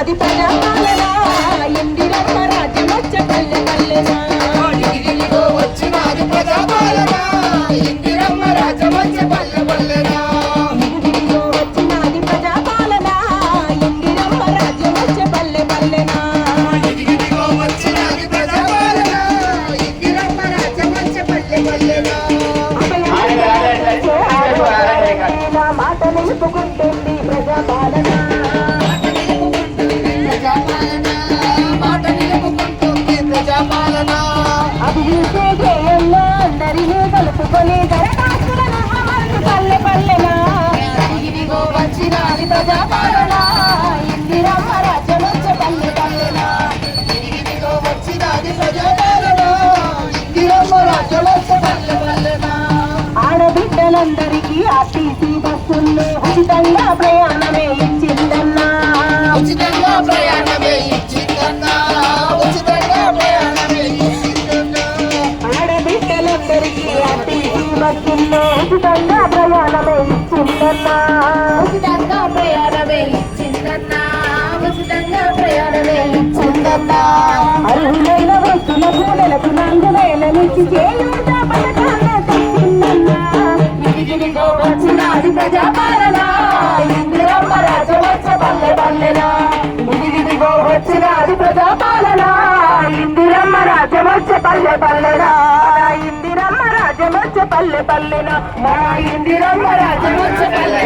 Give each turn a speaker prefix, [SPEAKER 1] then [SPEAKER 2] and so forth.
[SPEAKER 1] వచ్చినాది ప్రజాపాలన ఇందిరమ్మ రాజ్యం వచ్చే పల్లె పల్లెనా
[SPEAKER 2] ఇదిగో వచ్చినాది ప్రజాపాలన ఇందిరమ్మ రాజ్యం వచ్చే పల్లె పల్లెనా
[SPEAKER 1] ఇదిగో వచ్చినాది ప్రజాపాలన ఇందిరమ్మ రాజ్యం వచ్చే పల్లె పల్లెనా
[SPEAKER 2] వచ్చినాది ప్రజాపాలన ఇందిరమ్మ రాజ్యం వచ్చే పల్లె పల్లెనా
[SPEAKER 1] మాట నిలుపుకుంటుంది ప్రజాపాలన పల్లె పల్లెనా
[SPEAKER 2] ఇదిగో వచ్చినాది ప్రజాపాలన
[SPEAKER 1] ఇందిరమ్మ రాజ్యం వచ్చే పల్లె
[SPEAKER 2] ఇదిగో ఇందిరమ్మ రాజ్యం వచ్చే పల్లె
[SPEAKER 1] ఆడబిడ్డలందరికీ ఆర్టీసీ బస్సుల్లో ఉచితంగా ప్రయాణం. ఆర్టీసీ ఉచితంగా ప్రయాణమే ఇచ్చిందన్నా
[SPEAKER 2] ఉచితంగా ప్రయాణమే ఇచ్చిందన్నా ఉచితంగా ప్రయాణమే ఇచ్చిందన్నా
[SPEAKER 1] అర్హులైన వ్యక్తులకు నెలకు నాలుగు వేల చేయూత పథకాన్ని తెచ్చిందన్నా
[SPEAKER 2] ఇదిగో వచ్చినాది ప్రజాపాలన ఇందిరమ్మ రాజవచ్చ పల్లె పల్లెన వచ్చినాది ప్రజాపాలన ఇందిరమ్మ రాజవచ్చ పల్లె పల్లెన
[SPEAKER 1] రాజ్యం తల్లిన
[SPEAKER 2] మా ఇందిరమ్మ రాజవచ్చ పల్లె.